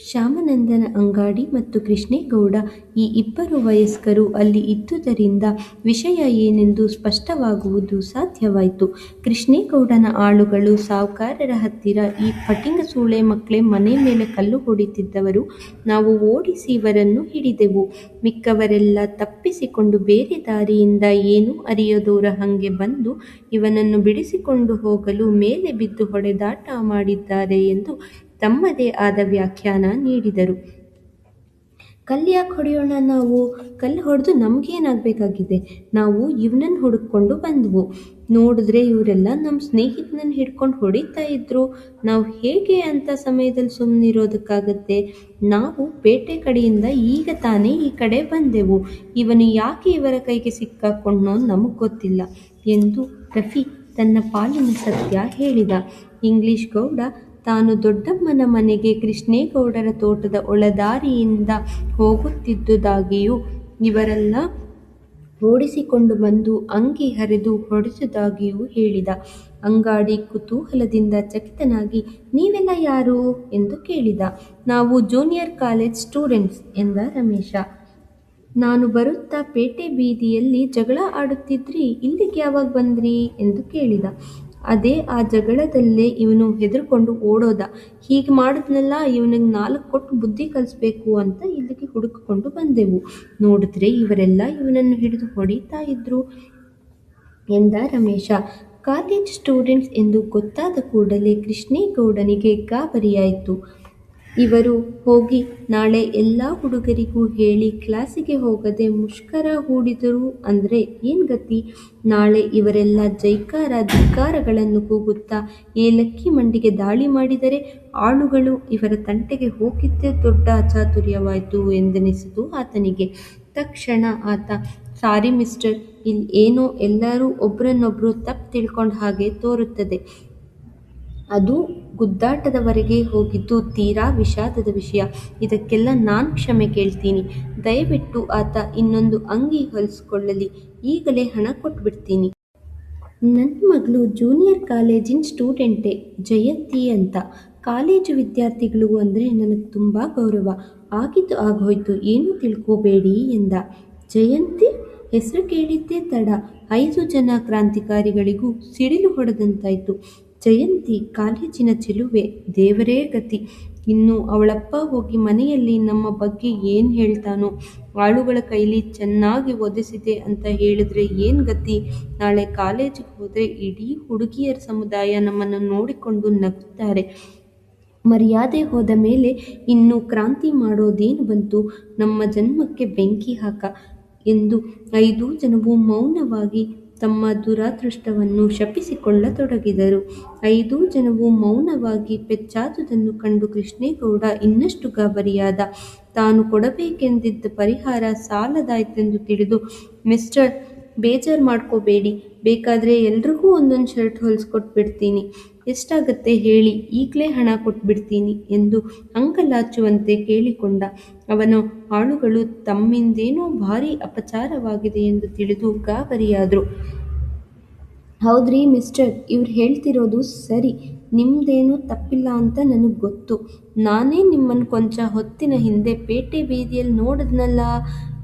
ಶ್ಯಾಮಾನಂದನ ಅಂಗಾಡಿ ಮತ್ತು ಕೃಷ್ಣೇಗೌಡ ಈ ಇಬ್ಬರು ವಯಸ್ಕರು ಅಲ್ಲಿ ಇದ್ದುದರಿಂದ ವಿಷಯ ಏನೆಂದು ಸ್ಪಷ್ಟವಾಗುವುದು ಸಾಧ್ಯವಾಯಿತು. ಕೃಷ್ಣೇಗೌಡನ ಆಳುಗಳು ಸಾವುಕಾರರ ಹತ್ತಿರ ಈ ಪಟಿಂಗ ಸೂಳೆ ಮಕ್ಕಳೇ ಮನೆ ಮೇಲೆ ಕಲ್ಲು ಹೊಡಿತಿದ್ದವರು. ನಾವು ಓಡಿಸಿ ಇವರನ್ನು ಹಿಡಿದೆವು. ಮಿಕ್ಕವರೆಲ್ಲ ತಪ್ಪಿಸಿಕೊಂಡು ಬೇರೆ ದಾರಿಯಿಂದ ಏನೂ ಅರಿಯದೋರ ಹಂಗೆ ಬಂದು ಇವನನ್ನು ಬಿಡಿಸಿಕೊಂಡು ಹೋಗಲು ಮೇಲೆ ಬಿದ್ದು ಹೊಡೆದಾಟ ಮಾಡಿದ್ದಾರೆ ಎಂದು ತಮ್ಮದೇ ಆದ ವ್ಯಾಖ್ಯಾನ ನೀಡಿದರು. ಕಲ್ಲು ಯಾಕೆ ಹೊಡೆಯೋಣ ನಾವು? ಕಲ್ಲು ಹೊಡೆದು ನಮಗೇನಾಗಬೇಕಾಗಿದೆ ನಾವು ಇವನನ್ನ ಹುಡುಕೊಂಡು ಬಂದ್ವು. ನೋಡಿದ್ರೆ ಇವರೆಲ್ಲ ನಮ್ಮ ಸ್ನೇಹಿತನನ್ನ ಹಿಡ್ಕೊಂಡು ಹೊಡಿತಾ ಇದ್ರು. ನಾವು ಹೇಗೆ ಅಂಥ ಸಮಯದಲ್ಲಿ ಸುಮ್ನಿರೋದಕ್ಕಾಗತ್ತೆ? ನಾವು ಪೇಟೆ ಕಡೆಯಿಂದ ಈಗ ತಾನೇ ಈ ಕಡೆ ಬಂದೆವು. ಇವನು ಯಾಕೆ ಇವರ ಕೈಗೆ ಸಿಕ್ಕಾಕೊಂಡ್ನೋ ನಮಗೆ ಗೊತ್ತಿಲ್ಲ ಎಂದು ರಫಿ ತನ್ನ ಪಾಲಿನ ಸತ್ಯ ಹೇಳಿದ. ಇಂಗ್ಲಿಷ್ ಗೌಡ ತಾನು ದೊಡ್ಡಮ್ಮನ ಮನೆಗೆ ಕೃಷ್ಣೇಗೌಡರ ತೋಟದ ಒಳದಾರಿಯಿಂದ ಹೋಗುತ್ತಿದ್ದುದಾಗಿಯೂ ಇವರೆಲ್ಲ ಓಡಿಸಿಕೊಂಡು ಬಂದು ಅಂಗಿ ಹರಿದು ಹೊಡೆಸುವುದಾಗಿಯೂ ಹೇಳಿದ. ಅಂಗಾಡಿ ಕುತೂಹಲದಿಂದ ಚಕಿತನಾಗಿ, ನೀವೆಲ್ಲ ಯಾರು? ಎಂದು ಕೇಳಿದ. ನಾವು ಜೂನಿಯರ್ ಕಾಲೇಜ್ ಸ್ಟೂಡೆಂಟ್ಸ್, ಎಂದ ರಮೇಶ. ನಾನು ಬರುತ್ತಾ ಪೇಟೆ ಬೀದಿಯಲ್ಲಿ ಜಗಳ ಆಡುತ್ತಿದ್ರಿ. ಇಲ್ಲಿಗೆ ಯಾವಾಗ ಬಂದ್ರಿ? ಎಂದು ಕೇಳಿದ. ಅದೇ ಆ ಜಗಳದಲ್ಲೇ ಇವನು ಹೆದರ್ಕೊಂಡು ಓಡೋದ. ಹೀಗೆ ಮಾಡಿದ್ನೆಲ್ಲ ಇವನಿಗೆ ನಾಲ್ಕು ಕೊಟ್ಟು ಬುದ್ಧಿ ಕಲಿಸ್ಬೇಕು ಅಂತ ಇಲ್ಲಿಗೆ ಹುಡುಕಿಕೊಂಡು ಬಂದೆವು. ನೋಡಿದ್ರೆ ಇವರೆಲ್ಲ ಇವನನ್ನು ಹಿಡಿದು ಹೊಡಿತಾ ಇದ್ರು ಎಂದ ರಮೇಶ. ಕಾಲೇಜ್ ಸ್ಟೂಡೆಂಟ್ಸ್ ಎಂದು ಗೊತ್ತಾದ ಕೂಡಲೇ ಕೃಷ್ಣೇಗೌಡನಿಗೆ ಗಾಬರಿಯಾಯ್ತು. ಇವರು ಹೋಗಿ ನಾಳೆ ಎಲ್ಲ ಹುಡುಗರಿಗೂ ಹೇಳಿ ಕ್ಲಾಸಿಗೆ ಹೋಗದೆ ಮುಷ್ಕರ ಹೂಡಿದರು ಅಂದರೆ ಏನು ಗತಿ? ನಾಳೆ ಇವರೆಲ್ಲ ಜೈಕಾರ ಧಿಕ್ಕಾರಗಳನ್ನು ಕೂಗುತ್ತಾ ಏಲಕ್ಕಿ ಮಂಡಿಗೆ ದಾಳಿ ಮಾಡಿದರೆ ಆಳುಗಳು ಇವರ ತಂಟೆಗೆ ಹೋಗಿದ್ದೇ ದೊಡ್ಡ ಅಚಾತುರ್ಯವಾಯಿತು ಎಂದೆನಿಸಿತು ಆತನಿಗೆ. ತಕ್ಷಣ ಆತ ಸಾರಿ ಮಿಸ್ಟರ್, ಇಲ್ಲಿ ಏನೋ ಎಲ್ಲರೂ ಒಬ್ಬರನ್ನೊಬ್ಬರು ತಪ್ಪು ತಿಳ್ಕೊಂಡ ಹಾಗೆ ತೋರುತ್ತದೆ. ಅದು ಗುದ್ದಾಟದವರೆಗೆ ಹೋಗಿದ್ದು ತೀರಾ ವಿಷಾದದ ವಿಷಯ. ಇದಕ್ಕೆಲ್ಲ ನಾನು ಕ್ಷಮೆ ಕೇಳ್ತೀನಿ. ದಯವಿಟ್ಟು ಆತ ಇನ್ನೊಂದು ಅಂಗಿ ಹೊಲಿಸ್ಕೊಳ್ಳಲಿ ಈಗಲೇ ಹಣ ಕೊಟ್ಬಿಡ್ತೀನಿ. ನನ್ನ ಮಗಳು ಜೂನಿಯರ್ ಕಾಲೇಜಿನ ಸ್ಟೂಡೆಂಟೇ, ಜಯಂತಿ ಅಂತ. ಕಾಲೇಜು ವಿದ್ಯಾರ್ಥಿಗಳು ಅಂದರೆ ನನಗೆ ತುಂಬ ಗೌರವ. ಆಗಿದ್ದು ಆಗೋಯ್ತು, ಏನೂ ತಿಳ್ಕೋಬೇಡಿ ಎಂದ. ಜಯಂತಿ? ಹೆಸರು ಕೇಳಿದ್ದೇ ತಡ ಐದು ಜನ ಕ್ರಾಂತಿಕಾರಿಗಳಿಗೂ ಸಿಡಿಲು ಹೊಡೆದಂತಾಯ್ತು. ಜಯಂತಿ ಕಾಲೇಜಿನ ಚೆಲುವೆ. ದೇವರೇ ಗತಿ. ಇನ್ನು ಅವಳಪ್ಪ ಹೋಗಿ ಮನೆಯಲ್ಲಿ ನಮ್ಮ ಬಗ್ಗೆ ಏನು ಹೇಳ್ತಾನೋ? ಆಳುಗಳ ಕೈಲಿ ಚೆನ್ನಾಗಿ ಒದಿಸಿದೆ ಅಂತ ಹೇಳಿದ್ರೆ ಏನು ಗತಿ? ನಾಳೆ ಕಾಲೇಜಿಗೆ ಹೋದ್ರೆ ಇಡೀ ಹುಡುಗಿಯರ ಸಮುದಾಯ ನಮ್ಮನ್ನು ನೋಡಿಕೊಂಡು ನಗುತ್ತಾರೆ. ಮರ್ಯಾದೆ ಹೋದ ಮೇಲೆ ಇನ್ನು ಕ್ರಾಂತಿ ಮಾಡೋದೇನು ಬಂತು? ನಮ್ಮ ಜನ್ಮಕ್ಕೆ ಬೆಂಕಿ ಹಾಕ! ಎಂದು ಐದು ಜನವು ಮೌನವಾಗಿ ತಮ್ಮ ದುರಾದೃಷ್ಟವನ್ನು ಶಪಿಸಿಕೊಳ್ಳತೊಡಗಿದರು. ಐದೂ ಜನವು ಮೌನವಾಗಿ ಪೆಚ್ಚಾದುದನ್ನು ಕಂಡು ಕೃಷ್ಣೇಗೌಡ ಇನ್ನಷ್ಟು ಗಾಬರಿಯಾದ. ತಾನು ಕೊಡಬೇಕೆಂದಿದ್ದ ಪರಿಹಾರ ಸಾಲದಾಯ್ತೆಂದು ತಿಳಿದು ಮಿಸ್ಟರ್, ಬೇಜಾರ್ ಮಾಡ್ಕೋಬೇಡಿ. ಬೇಕಾದರೆ ಎಲ್ರಿಗೂ ಒಂದೊಂದು ಶರ್ಟ್ ಹೊಲ್ಸ್ಕೊಟ್ಬಿಡ್ತೀನಿ. ಎಷ್ಟಾಗತ್ತೆ ಹೇಳಿ ಈಗಲೇ ಹಣ ಕೊಟ್ಬಿಡ್ತೀನಿ ಎಂದು ಅಂಕಲಾಚುವಂತೆ ಕೇಳಿಕೊಂಡ. ಅವನು ಆಳುಗಳು ತಮ್ಮಿಂದೇನೋ ಭಾರಿ ಅಪಚಾರವಾಗಿದೆ ಎಂದು ತಿಳಿದು ಗಾಬರಿಯಾದರು ಹೌದ್ರಿ ಮಿಸ್ಟರ್, ಇವ್ರು ಹೇಳ್ತಿರೋದು ಸರಿ. ನಿಮ್ದೇನು ತಪ್ಪಿಲ್ಲ ಅಂತ ನನಗೆ ಗೊತ್ತು. ನಾನೇ ನಿಮ್ಮನ್ನು ಕೊಂಚ ಹೊತ್ತಿನ ಹಿಂದೆ ಪೇಟೆ ಬೀದಿಯಲ್ಲಿ ನೋಡಿದ್ನಲ್ಲ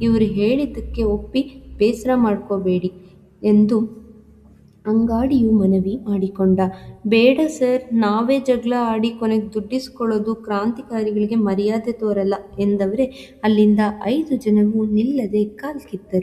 ಇವರು ಹೇಳಿದ್ದಕ್ಕೆ ಒಪ್ಪಿ ಬೇಸರ ಮಾಡ್ಕೋಬೇಡಿ ಎಂದು ಅಂಗಡಿಯು ಮನವಿ ಮಾಡಿಕೊಂಡ. ಬೇಡ ಸರ್, ನಾವೇ ಜಗಳ ಆಡಿ ಕೊನೆಗೆ ದುಡ್ಡಿಸ್ಕೊಳ್ಳೋದು ಕ್ರಾಂತಿಕಾರಿಗಳಿಗೆ ಮರ್ಯಾದೆ ತೋರಲ್ಲ ಎಂದವರೇ ಅಲ್ಲಿಂದ ಐದು ಜನವೂ ನಿಲ್ಲದೆ ಕಾಲ್ಕಿತ್ತರು.